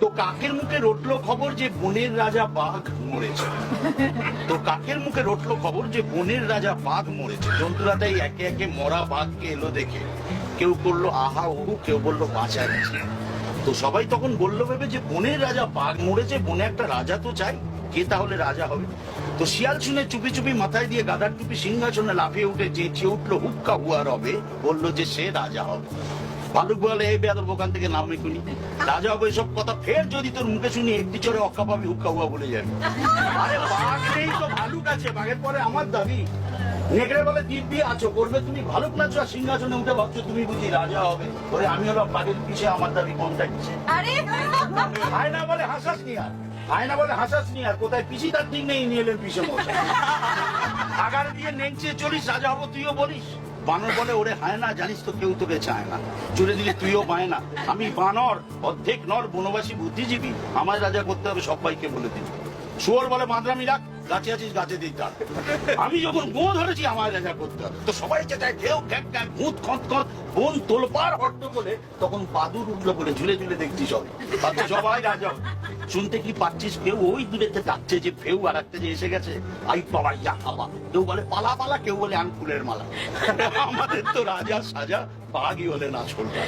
তো কাকের মুখে রটলো খবর যে বনের রাজা বাঘ মরেছে? তো কাকের মুখে রটলো খবর যে বনের রাজা বাঘ মরেছে? জন্তুরা তাই একে একে মরা বাঘকে এলো দেখে। কেউ করল আহা ওহু কেউ বলল বাঁচা গেছে তো সবাই তখন বলল ভেবে যে বনের রাজা বাঘ মরেছে, বনে একটা রাজা তো চাই। কে তাহলে রাজা হবে? তো শিয়াল শুনে চুপি চুপি মাথায় দিয়ে গাদার টুপি সিংহাসনে লাফিয়ে উঠে চেঁচিয়ে উঠল হুক্কা হুয়া রবে বলল যে সে রাজা হবে। ভালুক বলে এই ওখান থেকে নাম এখুনি রাজা হবে এসব কথা ফের যদি তোর মুখে শুনি একটি চড়ে অক্কা পাবি হুক্কা হুয়া বলে যাবি। আরে বাঘ নেই তো ভালুক আছে বাঘের পরে আমার দাবি। নেকড়ে বলে দিব্যি আছো করবে তুমি ভালুক নাচো আর সিংহাসনে উঠে ভাবছ তুমি বুঝি রাজা হবে। ওরে আমি হলাম বাঘের পিছে আমার দাবি কোনটা কিসে? আরে! আয়না বলে হাসাস নি আর। আয়না বলে হাসাস নি, আর কোথায় তার নেই, নিয়ে এলেন আগার দিয়ে চলিস, রাজা হব তুইও বলিস। বানর বলে, ওরে হায় না, জানিস তো কেউ তোকে চায় না। চলে দিলে তুইও পায় না। আমি বানর, অর্ধেক নর, বনবাসী বুদ্ধিজীবী। আমার রাজা করতে হবে, সবাইকে বলে দিন। শুয়োর বলে, মাদ্রামি রাখ, গাছে আছিস, গাছে দিক ডাক। আমি যখন গো ধরেছি আমার রাজা করতে হবে। তো সবাই চেঁচায় কেউ খ্যাক খ্যাক ভূত, খত খত, বোন তোলপার হট্ট বলে তখন পাদুর উঠল বলে, ঝুলে ঝুলে দেখছি ভাবছে সবাই রাজা। শুনতে কি পাচ্ছিস কেউ? ওই দূরেতে ডাকছে যে ফেউ আর একটা যে এসে গেছে। আই বাবা, ইয়া খাবা কেউ বলে পালা পালা, কেউ বলে আন ফুলের মালা। আমাদের তো রাজা সাজা, বাঘই হলে না রাজা